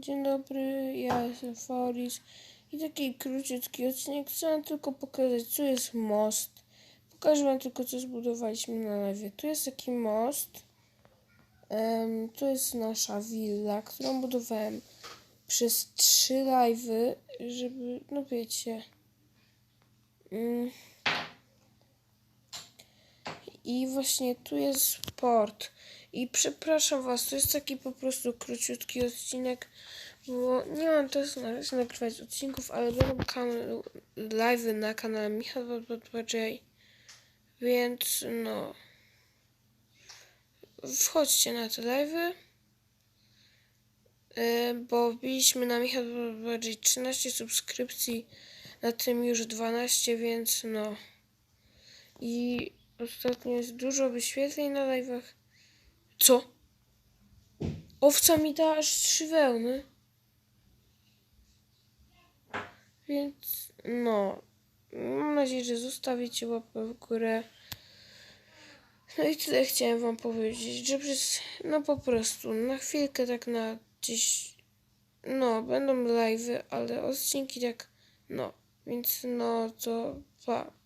Dzień dobry, ja jestem Foris i taki króciutki odcinek. Chcę wam tylko pokazać, co jest most. Pokażę wam tylko, co zbudowaliśmy na lewie. Tu jest taki most. Em, tu jest nasza willa, którą budowałem przez trzy live'y, żeby, no wiecie. Mm. I właśnie tu jest port. I przepraszam was, to jest taki po prostu króciutki odcinek, bo nie mam czasu na nagrywać odcinków, ale będą live'y na kanale Michał J. Więc no. Wchodźcie na te live'y. e, Bo wbiliśmy na Michał J 13 subskrypcji, na tym już 12, więc no. I ostatnio jest dużo wyświetleń na live'ach. Co? Owca mi da aż trzy wełny. Więc no. Mam nadzieję, że zostawicie łapę w górę. No i tyle chciałem wam powiedzieć, że przez, no po prostu, na chwilkę tak na gdzieś, no, będą live'y, ale odcinki tak, no, więc no to pa.